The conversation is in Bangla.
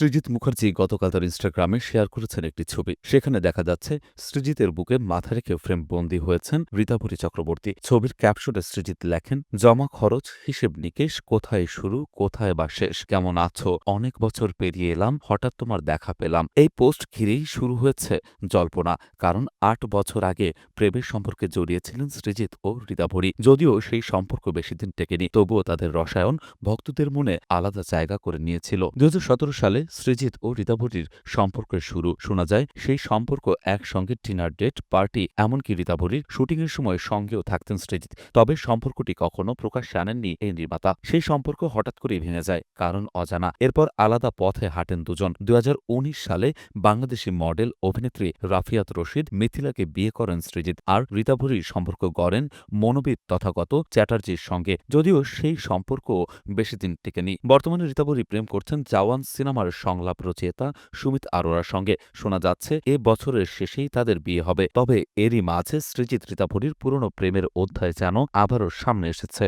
সৃজিত মুখার্জি গতকাল তার ইনস্টাগ্রামে শেয়ার করেছেন একটি ছবি। সেখানে দেখা যাচ্ছে, সৃজিতের বুকে মাথা রেখে ফ্রেম বন্দী হয়েছেন রীতাভরী চক্রবর্তী। ছবির ক্যাপশনে সৃজিত লেখেন, জমা খরচ, হিসেব নিকেশ, কোথায় শুরু, কোথায় বা শেষ, কেমন আছো? অনেক বছর পেরিয়ে এলাম, হঠাৎ তোমার দেখা পেলাম। এই পোস্ট ঘিরেই শুরু হয়েছে জল্পনা, কারণ আট বছর আগে প্রেমের সম্পর্কে জড়িয়েছিলেন সৃজিত ও রীতাভরী। যদিও সেই সম্পর্ক বেশিদিন টেকেনি, তবুও তাদের রসায়ন ভক্তদের মনে আলাদা জায়গা করে নিয়েছিল। দু হাজার সতেরো সালে সৃজিত ও রীতাভরীর সম্পর্কের শুরু শোনা যায়। সেই সম্পর্ক একসঙ্গে ডিনার ডেট, পার্টি, এমনকি রীতাভরীর শুটিংয়ের সময় সঙ্গেও থাকতেন সৃজিত। তবে সম্পর্কটি কখনো প্রকাশ্যে আনেননি এই নির্মাতা। সেই সম্পর্ক হঠাৎ করেই ভেঙে যায়, কারণ অজানা। এরপর আলাদা পথে হাঁটেন দুজন। দুই হাজার উনিশ সালে বাংলাদেশি মডেল, অভিনেত্রী রাফিয়াত রশিদ মিথিলাকে বিয়ে করেন সৃজিত আর রীতাভরীর সম্পর্ক গড়েন মনোবিদ তথাগত চ্যাটার্জির সঙ্গে। যদিও সেই সম্পর্ক বেশিদিন টেকেনি। বর্তমানে রীতাভরী প্রেম করছেন জওয়ান সিনেমার সংলাপ রচয়িতা সুমিত আরোরার সঙ্গে শোনা যাচ্ছে, এ বছরের শেষেই তাদের বিয়ে হবে। তবে এরই মাঝে সৃজিত রীতাভরীর পুরনো প্রেমের অধ্যায় যেন আবারও সামনে এসেছে।